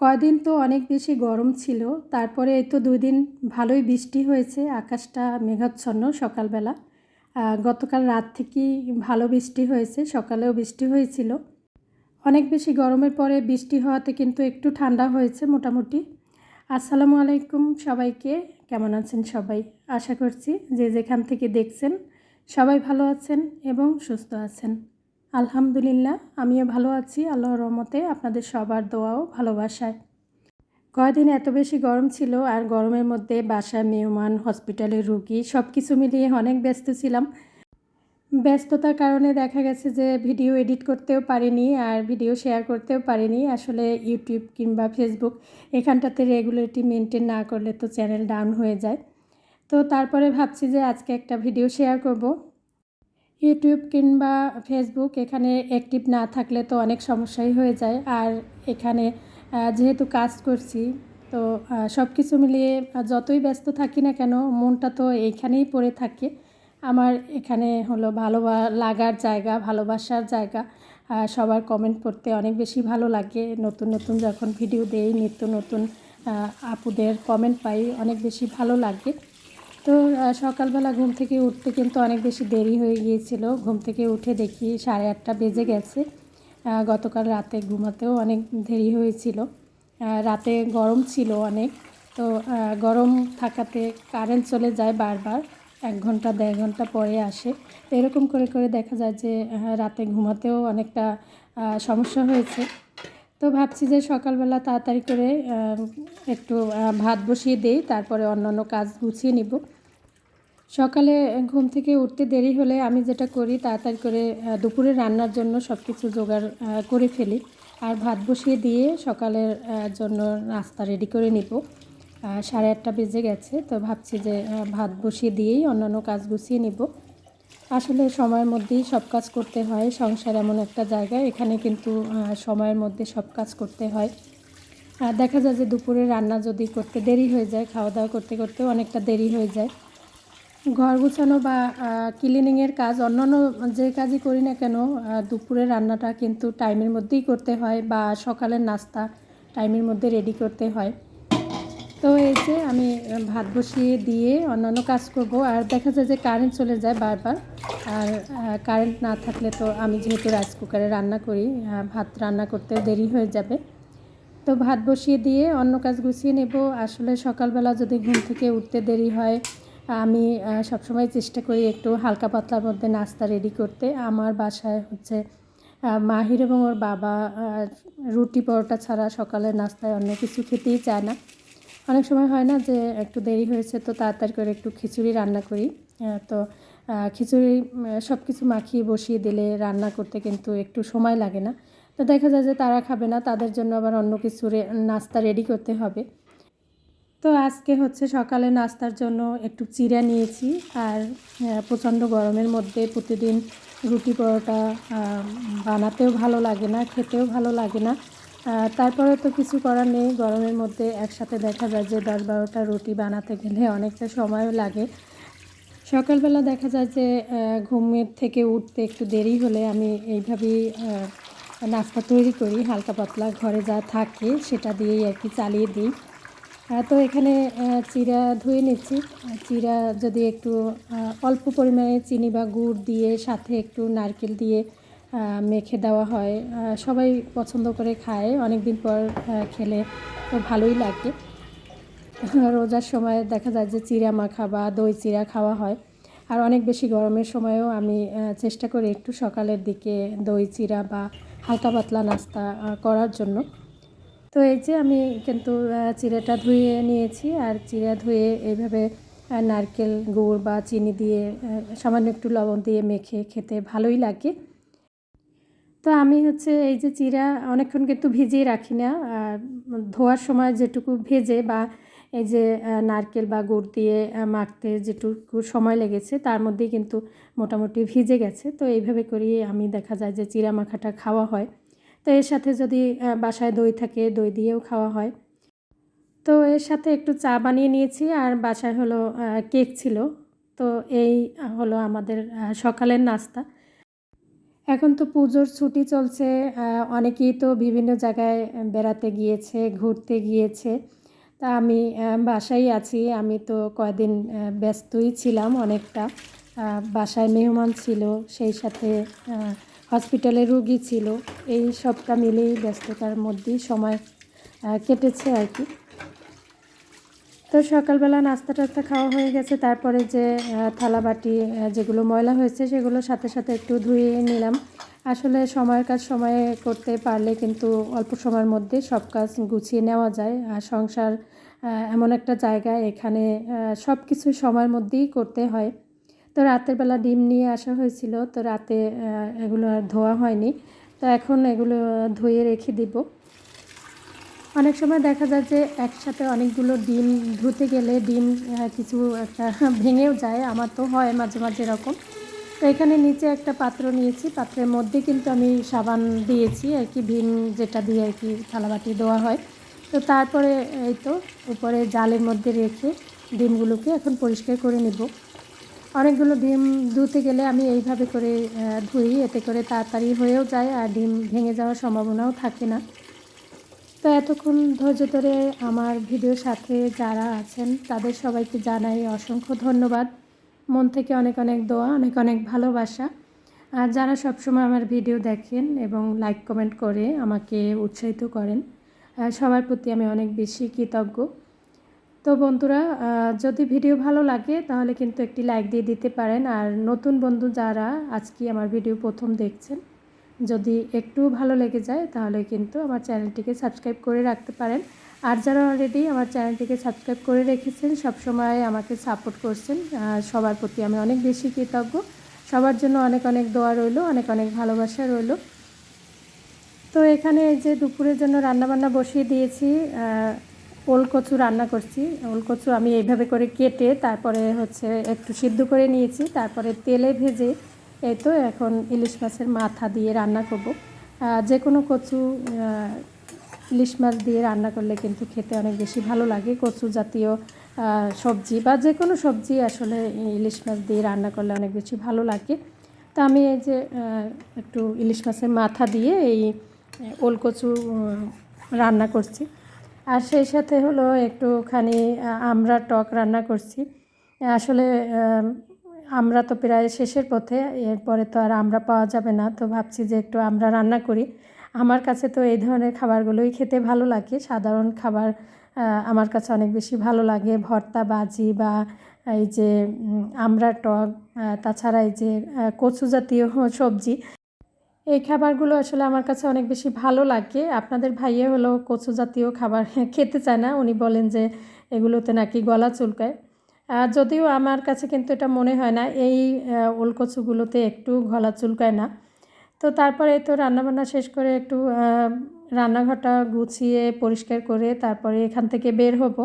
কয়দিন তো অনেক বেশি গরম ছিল, তারপরে এই তো দুই দিন ভালোই বৃষ্টি হয়েছে, আকাশটা মেঘাচ্ছন্ন সকালবেলা। গতকাল রাত থেকেই ভালো বৃষ্টি হয়েছে, সকালেও বৃষ্টি হয়েছিল। অনেক বেশি গরমের পরে বৃষ্টি হওয়াতে কিন্তু একটু ঠান্ডা হয়েছে মোটামুটি। আসসালামু আলাইকুম সবাইকে, কেমন আছেন সবাই? আশা করছি যে যেখান থেকে দেখছেন সবাই ভালো আছেন এবং সুস্থ আছেন। আলহামদুলিল্লাহ, আমিও ভালো আছি, আল্লাহর রহমতে আপনাদের সবার দোয়াও ভালোবাসায়। কয়দিন এত বেশি গরম ছিল আর গরমের মধ্যে বাসায় মেহমান, হসপিটালের রুগী সব কিছু মিলিয়ে অনেক ব্যস্ত ছিলাম। ব্যস্ততার কারণে দেখা গেছে যে ভিডিও এডিট করতেও পারিনি আর ভিডিও শেয়ার করতেও পারিনি। আসলে ইউটিউব কিংবা ফেসবুক এখানটাতে রেগুলারিটি মেনটেন না করলে তো চ্যানেল ডাউন হয়ে যায়। তো তারপরে ভাবছি যে আজকে একটা ভিডিও শেয়ার করব। ইউটিউব কিংবা ফেসবুক এখানে অ্যাক্টিভ না থাকলে তো অনেক সমস্যাই হয়ে যায়। আর এখানে যেহেতু কাজ করছি, তো সব কিছু মিলিয়ে যতই ব্যস্ত থাকি না কেন, মনটা তো এইখানেই পড়ে থাকে। আমার এখানে হলো ভালো লাগার জায়গা, ভালোবাসার জায়গা সবার কমেন্ট পড়তে অনেক বেশি ভালো লাগে। নতুন নতুন যখন ভিডিও দেই, নিত্য নতুন আপুদের কমেন্ট পাই, অনেক বেশি ভালো লাগে। তো সকালবেলা ঘুম থেকে উঠতে কিন্তু অনেক বেশি দেরি হয়ে গিয়েছিল। ঘুম থেকে উঠে দেখি সাড়ে আটটা বেজে গেছে। গতকাল রাতে ঘুমাতেও অনেক দেরি হয়েছিল। রাতে গরম ছিল অনেক। তো গরম থাকাতে কারেন্ট চলে যায় বারবার। এক ঘণ্টা, দেড় ঘণ্টা পরে আসে। তো এরকম করে করে দেখা যায় যে রাতে ঘুমাতেও অনেকটা সমস্যা হয়েছে। তো ভাবছি যে সকালবেলা তাড়াতাড়ি করে একটু ভাত বসিয়ে দেই, তারপরে অন্যান্য কাজ গুছিয়ে নিব। সকালে ঘুম থেকে উঠতে দেরি হলে আমি যেটা করি, তাড়াতাড়ি করে দুপুরে রান্নার জন্য সব কিছু জোগাড় করে ফেলি। আর ভাত বসিয়ে দিয়ে সকালের জন্য নাস্তা রেডি করে নিব। সাড়ে আটটা বেজে গেছে, তো ভাবছি যে ভাত বসিয়ে দিয়েই অন্যান্য কাজ গুছিয়ে নিব। আসলে সময়ের মধ্যেই সব কাজ করতে হয়। সংসার এমন একটা জায়গা, এখানে কিন্তু সময়ের মধ্যে সব কাজ করতে হয়। আর দেখা যায় যে দুপুরে রান্না যদি করতে দেরি হয়ে যায় খাওয়া দাওয়া করতে করতে অনেকটা দেরি হয়ে যায়। ঘর গুছানো বা ক্লিনিংয়ের কাজ, অন্যান্য যে কাজই করি না কেন দুপুরে রান্নাটা কিন্তু টাইমের মধ্যেই করতে হয় বা সকালের নাস্তা টাইমের মধ্যে রেডি করতে হয়। তো এই যে আমি ভাত বসিয়ে দিয়ে অন্যান্য কাজ করব। আর দেখা যায় যে কারেন্ট চলে যায় বারবার। আর কারেন্ট না থাকলে তো আমি যেহেতু রাইস কুকারে রান্না করি ভাত রান্না করতে দেরি হয়ে যাবে। তো ভাত বসিয়ে দিয়ে অন্য কাজ গুছিয়ে নেব। আসলে সকালবেলা যদি ঘুম থেকে উঠতে দেরি হয়, আমি সবসময় চেষ্টা করি একটু হালকা পাতলার মধ্যে নাস্তা রেডি করতে। আমার বাসায় হচ্ছে মাহির এবং ওর বাবা রুটি পরোটা ছাড়া সকালের নাস্তায় অন্য কিছু খেতেই চায় না। অনেক সময় হয় না যে একটু দেরি হয়েছে, তো তাড়াতাড়ি করে একটু খিচুড়ি রান্না করি। তো খিচুড়ি সব কিছু মাখিয়ে বসিয়ে দিলে রান্না করতে কিন্তু একটু সময় লাগে না। তো দেখা যায় যে তারা খাবে না, তাদের জন্য আবার অন্য কিছু নাস্তা রেডি করতে হবে। তো আজকে হচ্ছে সকালে নাস্তার জন্য একটু চিড়া নিয়েছি আর প্রচণ্ড গরমের মধ্যে প্রতিদিন রুটি পরোটা বানাতেও ভালো লাগে না, খেতেও ভালো লাগে না। তারপরে তো কিছু করার নেই। গরমের মধ্যে একসাথে দেখা যায় যে দশ বারোটা রুটি বানাতে গেলে অনেকটা সময়ও লাগে। সকালবেলা দেখা যায় যে ঘুমের থেকে উঠতে একটু দেরি হলে আমি এইভাবেই নাস্তা তৈরি করি। হালকা পাতলা ঘরে যা থাকে সেটা দিয়েই আর কি চালিয়ে দিই। তো এখানে চিরা ধুয়ে নিচ্ছি। চিরা যদি একটু অল্প পরিমাণে চিনি বা গুড় দিয়ে সাথে একটু নারকেল দিয়ে মেখে দেওয়া হয়। সবাই পছন্দ করে খায়। অনেক দিন পর খেলে তো ভালোই লাগে। রোজার সময় দেখা যায় যে চিরা মাখা বা দই চিরা খাওয়া হয়। আর অনেক বেশি গরমের সময়ও আমি চেষ্টা করি একটু সকালের দিকে দই চিরা বা হালকা পাতলা নাস্তা করার জন্য। তো এই যে আমি কিন্তু চিড়াটা ধুয়ে নিয়েছি। আর চিড়া ধুয়ে এইভাবে নারকেল গুড় বা চিনি দিয়ে সামান্য একটু লবণ দিয়ে মেখে খেতে ভালোই লাগে। তো আমি হচ্ছে এই যে চিরা অনেকক্ষণ কিন্তু ভিজিয়ে রাখি না ধোয়ার সময় যেটুকু ভেজে বা এই যে নারকেল বা গুড় দিয়ে মাখতে যেটুকু সময় লেগেছে তার মধ্যেই কিন্তু মোটামুটি ভিজে গেছে। তো এইভাবে করি আমি দেখা যায় যে চিরা মাখাটা খাওয়া হয়। তো এর সাথে যদি বাসায় দই থাকে দই দিয়েও খাওয়া হয়। তো এর সাথে একটু চা বানিয়ে নিয়েছি আর বাসায় হলো কেক ছিল। তো এই হলো আমাদের সকালের নাস্তা। এখন তো পুজোর ছুটি চলছে অনেকেই তো বিভিন্ন জায়গায় বেড়াতে গিয়েছে, ঘুরতে গিয়েছে। তা আমি বাসায় আছি, আমি তো কয়দিন ব্যস্তই ছিলাম অনেকটা। বাসায় মেহমান ছিল, সেই সাথে হসপিটালে রুগী ছিল। এই সবটা মিলেই ব্যস্ততার মধ্যেই সময় কেটেছে আর কি। তো সকালবেলা নাস্তা টাস্তা খাওয়া হয়ে গেছে, তারপরে যে থালা বাটি যেগুলো ময়লা হয়েছে সেগুলো সাথে সাথে একটু ধুয়ে নিলাম। আসলে সময়ের কাজ সময়ে করতে পারলে কিন্তু অল্প সময়ের মধ্যে সব কাজ গুছিয়ে নেওয়া যায়। আর সংসার এমন একটা জায়গা এখানে সব কিছু সময়ের মধ্যেই করতে হয়। তো রাতের বেলা ডিম নিয়ে আসা হয়েছিল, তো রাতে এগুলো আর ধোয়া হয়নি। তো এখন এগুলো ধুয়ে রেখে দিব। অনেক সময় দেখা যায় যে একসাথে অনেকগুলো ডিম ধুতে গেলে ডিম কিছু একটা ভেঙেও যায়। আমার তো হয় মাঝে মাঝে এরকম। তো এখানে নিচে একটা পাত্র নিয়েছি। পাত্রের মধ্যে কিন্তু আমি সাবান দিয়েছি, আর কি ভীম যেটা দিয়ে আর কি থালাবাটি দেওয়া হয়। তো তারপরে এই তো উপরে জালের মধ্যে রেখে ডিমগুলোকে এখন পরিষ্কার করে নেব। অনেকগুলো ডিম ধুতে গেলে আমি এইভাবে করে ধুই। এতে করে তাড়াতাড়ি হয়েও যায়, আর ডিম ভেঙে যাওয়ার সম্ভাবনাও থাকে না। তো এতক্ষণ ধৈর্য ধরে আমার ভিডিওর সাথে যারা আছেন, তাদের সবাইকে জানাই অসংখ্য ধন্যবাদ। মন থেকে অনেক অনেক দোয়া, অনেক অনেক ভালোবাসা। আর যারা সবসময় আমার ভিডিও দেখেন এবং লাইক কমেন্ট করে আমাকে উৎসাহিত করেন সবার প্রতি আমি অনেক বেশি কৃতজ্ঞ। তো বন্ধুরা যদি ভিডিও ভালো লাগে তাহলে কিন্তু একটি লাইক দিয়ে দিতে পারেন। আর নতুন বন্ধু যারা আজকে আমার ভিডিও প্রথম দেখছেন যদি একটু ভালো লেগে যায়, তাহলে কিন্তু আমার চ্যানেলটিকে সাবস্ক্রাইব করে রাখতে পারেন। আর যারা অলরেডি আমার চ্যানেলটিকে সাবস্ক্রাইব করে রেখেছেন, সবসময় আমাকে সাপোর্ট করছেন। সবার প্রতি আমি অনেক বেশি কৃতজ্ঞ। সবার জন্য অনেক অনেক দোয়া রইল, অনেক অনেক ভালোবাসা রইল। তো এখানে এই যে দুপুরের জন্য রান্নাবান্না বসিয়ে দিয়েছি ওল কচু রান্না করছি। ওল কচু আমি এইভাবে করে কেটে তারপরে হচ্ছে একটু সিদ্ধ করে নিয়েছি। তারপরে তেলে ভেজে এই তো এখন ইলিশ মাছের মাথা দিয়ে রান্না করব। যে কোনো কচু ইলিশ মাছ দিয়ে রান্না করলে কিন্তু খেতে অনেক বেশি ভালো লাগে। কচু জাতীয় সবজি বা যে কোনো সবজি আসলে ইলিশ মাছ দিয়ে রান্না করলে অনেক বেশি ভালো লাগে। তা আমি এই যে একটু ইলিশ মাছের মাথা দিয়ে এই ওল কচু রান্না করছি। আর সেই সাথে হলো একটুখানি আমরা টক রান্না করছি। আসলে আমরা তো প্রায় শেষের পথে, এরপরে তো আর আমরা পাওয়া যাবে না। তো ভাবছি যে একটু আমরা রান্না করি। আমার কাছে তো এই ধরনের খাবারগুলোই খেতে ভালো লাগে। সাধারণ খাবার আমার কাছে অনেক বেশি ভালো লাগে। ভর্তা, বাজি বা এই যে আমড়া টক তাছাড়া এই যে কচু জাতীয় সবজি। এই খাবারগুলো আসলে আমার কাছে অনেক বেশি ভালো লাগে। আপনাদের ভাইয়ে হলো কচু জাতীয় খাবার খেতে চায় না। উনি বলেন যে, এগুলোতে নাকি গলা চুলকায়। যদিও আমার কাছে কিন্তু এটা মনে হয় না এই আহ, ওল কচুগুলোতে একটু গলা চুলকায় না। তো তারপরে তো রান্নাবান্না শেষ করে একটু রান্নাঘরটা গুছিয়ে পরিষ্কার করে তারপরে এখান থেকে বের হব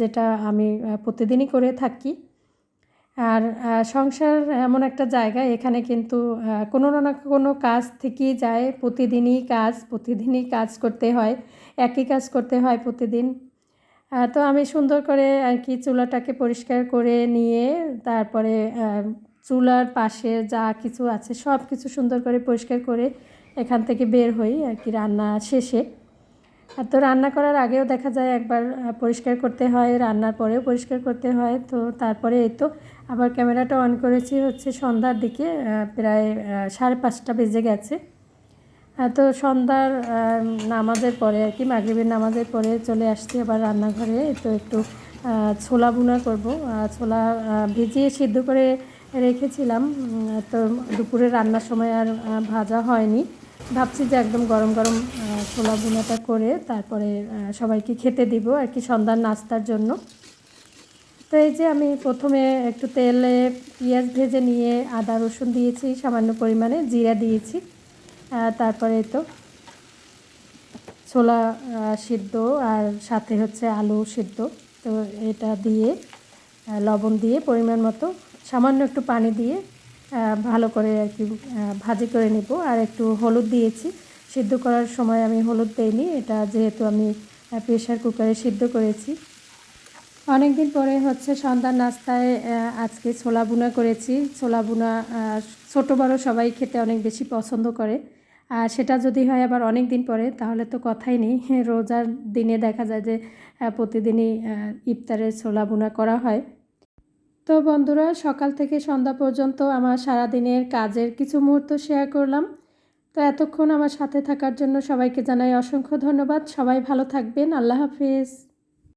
যেটা আমি প্রতিদিনই করে থাকি। আর সংসার এমন একটা জায়গা এখানে কিন্তু কোনো না কোনো কাজ থেকেই যায় প্রতিদিনই কাজ প্রতিদিনই কাজ করতে হয় একই কাজ করতে হয় প্রতিদিন। তো আমি সুন্দর করে আর কি চুলাটাকে পরিষ্কার করে নিয়ে তারপরে চুলার পাশে যা কিছু আছে সব কিছু সুন্দর করে পরিষ্কার করে এখান থেকে বের হই আর কি রান্না শেষে। আর তো রান্না করার আগেও দেখা যায় একবার পরিষ্কার করতে হয়, রান্নার পরেও পরিষ্কার করতে হয়। তো তারপরে এই তো আবার ক্যামেরাটা অন করেছি হচ্ছে সন্ধ্যার দিকে প্রায় সাড়ে পাঁচটা বেজে গেছে। তো সন্ধ্যার নামাজের পরে আর কি, মাগরিবের নামাজের পরে চলে আসছি আবার রান্নাঘরে। তো একটু ছোলা বুনা করব। ছোলা ভিজিয়ে সিদ্ধ করে রেখেছিলাম। তো দুপুরে রান্নার সময় আর ভাজা হয়নি। ভাবছি যে একদম গরম গরম ছোলা বুনাটা করে তারপরে সবাইকে খেতে দিব আর কি সন্ধ্যার নাস্তার জন্য। তো এই যে আমি প্রথমে একটু তেলে পেঁয়াজ ভেজে নিয়ে আদা রসুন দিয়েছি, সামান্য পরিমাণে জিরা দিয়েছি। তারপরে তো ছোলা সিদ্ধ আর সাথে হচ্ছে আলু সিদ্ধ। তো এটা দিয়ে লবণ দিয়ে পরিমাণ মতো সামান্য একটু পানি দিয়ে ভালো করে আর কি ভাজি করে নেব। আর একটু হলুদ দিয়েছি। সিদ্ধ করার সময় আমি হলুদ দেইনি। এটা যেহেতু আমি প্রেশার কুকারে সিদ্ধ করেছি। অনেক দিন পরে হচ্ছে সন্ধ্যার নাস্তায় আজকে ছোলা বুনা করেছি। ছোলা বুনা ছোটো বড় সবাই খেতে অনেক বেশি পছন্দ করে। আর সেটা যদি হয় আবার অনেক দিন পরে, তাহলে তো কথাই নেই। রোজার দিনে দেখা যায় যে প্রতিদিনই ইফতারে ছোলা বোনা করা হয়। তো বন্ধুরা, সকাল থেকে সন্ধ্যা পর্যন্ত আমার সারাদিনের কাজের কিছু মুহূর্ত শেয়ার করলাম। তো এতক্ষণ আমার সাথে থাকার জন্য সবাইকে জানাই অসংখ্য ধন্যবাদ। সবাই ভালো থাকবেন। আল্লাহ হাফিজ।